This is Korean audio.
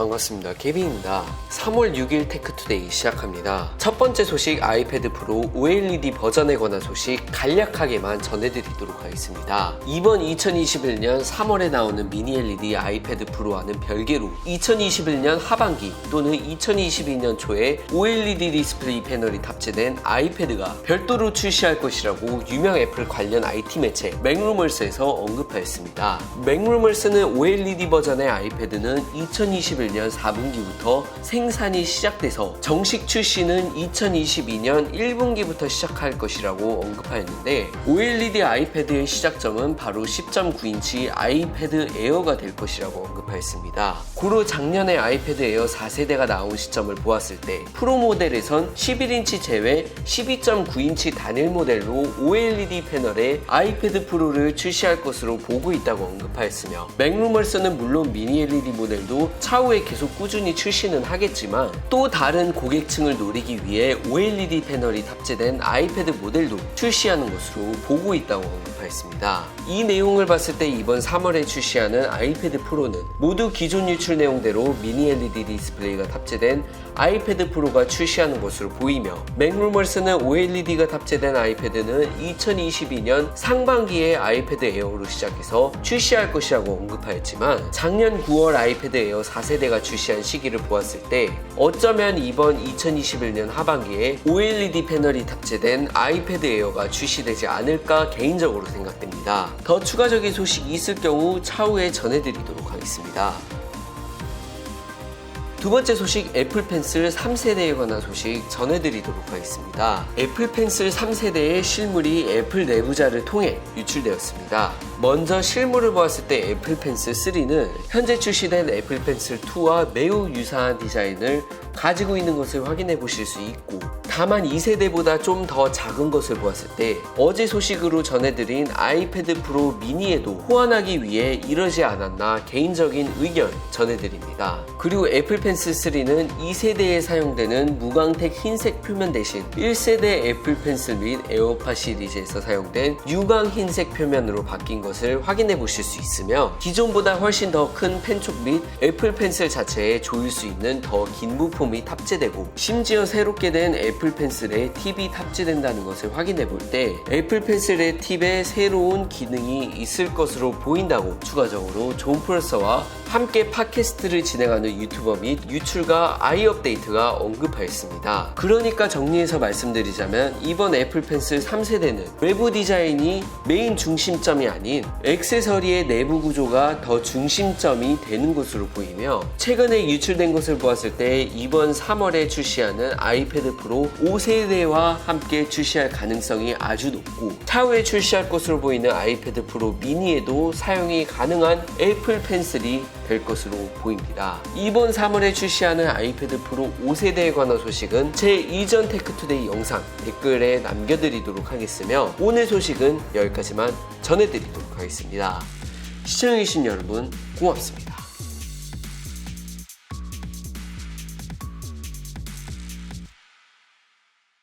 반갑습니다. 케빈입니다. 3월 6일 테크투데이 시작합니다. 첫 번째 소식 아이패드 프로 OLED 버전에 관한 소식 간략하게만 전해드리도록 하겠습니다. 이번 2021년 3월에 나오는 미니 LED 아이패드 프로와는 별개로 2021년 하반기 또는 2022년 초에 OLED 디스플레이 패널이 탑재된 아이패드가 별도로 출시할 것이라고 유명 애플 관련 IT 매체 맥루머스에서 언급하였습니다. 맥루머스는 OLED 버전의 아이패드는 2021년 4분기부터 생산이 시작돼서 정식 출시는 2022년 1분기부터 시작할 것이라고 언급하였는데 OLED 아이패드의 시작점은 바로 10.9인치 아이패드 에어가 될 것이라고 언급하였습니다. 고로 작년에 아이패드 에어 4세대가 나온 시점을 보았을 때 프로 모델에선 11인치 제외 12.9인치 단일 모델로 OLED 패널에 아이패드 프로를 출시할 것으로 보고 있다고 언급하였으며 맥루머스는 물론 미니 LED 모델도 차후에 계속 꾸준히 출시는 하겠지만 또 다른 고객층을 노리기 위해 OLED 패널이 탑재된 아이패드 모델도 출시하는 것으로 보고 있다고 언급하였습니다. 이 내용을 봤을 때 이번 3월에 출시하는 아이패드 프로는 모두 기존 유출 내용대로 미니 LED 디스플레이가 탑재된 아이패드 프로가 출시하는 것으로 보이며 맥루머스는 OLED가 탑재된 아이패드는 2022년 상반기에 아이패드 에어로 시작해서 출시할 것이라고 언급하였지만 작년 9월 아이패드 에어 4세대 가 출시한 시기를 보았을 때 어쩌면 이번 2021년 하반기에 OLED 패널이 탑재된 아이패드 에어가 출시되지 않을까 개인적으로 생각됩니다. 더 추가적인 소식이 있을 경우 차후에 전해드리도록 하겠습니다. 두 번째 소식 애플 펜슬 3세대에 관한 소식 전해드리도록 하겠습니다. 애플 펜슬 3세대의 실물이 애플 내부자를 통해 유출되었습니다. 먼저 실물을 보았을 때 애플 펜슬 3는 현재 출시된 애플 펜슬 2와 매우 유사한 디자인을 가지고 있는 것을 확인해 보실 수 있고 다만 2세대보다 좀 더 작은 것을 보았을 때 어제 소식으로 전해드린 아이패드 프로 미니에도 호환하기 위해 이러지 않았나 개인적인 의견 전해드립니다. 그리고 애플 펜슬 3는 2세대에 사용되는 무광택 흰색 표면 대신 1세대 애플 펜슬 및 에어팟 시리즈에서 사용된 유광 흰색 표면으로 바뀐 것을 확인해 보실 수 있으며 기존보다 훨씬 더 큰 펜촉 및 애플 펜슬 자체에 조일 수 있는 더 긴 부품이 탑재되고 심지어 새롭게 된 애플 펜슬에 팁이 탑재된다는 것을 확인해 볼 때 애플 펜슬의 팁에 새로운 기능이 있을 것으로 보인다고 추가적으로 존 프로서와 함께 팟캐스트를 진행하는 유튜버 및 유출가 아이 업데이트가 언급하였습니다. 그러니까 정리해서 말씀드리자면 이번 애플 펜슬 3세대는 외부 디자인이 메인 중심점이 아닌 액세서리의 내부 구조가 더 중심점이 되는 것으로 보이며 최근에 유출된 것을 보았을 때 이번 3월에 출시하는 아이패드 프로 5세대와 함께 출시할 가능성이 아주 높고 차후에 출시할 것으로 보이는 아이패드 프로 미니에도 사용이 가능한 애플 펜슬이 될 것으로 보입니다. 이번 3월에 출시하는 아이패드 프로 5세대에 관한 소식은 제 이전 테크투데이 영상 댓글에 남겨드리도록 하겠으며 오늘 소식은 여기까지만 전해드리도록 하겠습니다. 시청해주신 여러분 고맙습니다.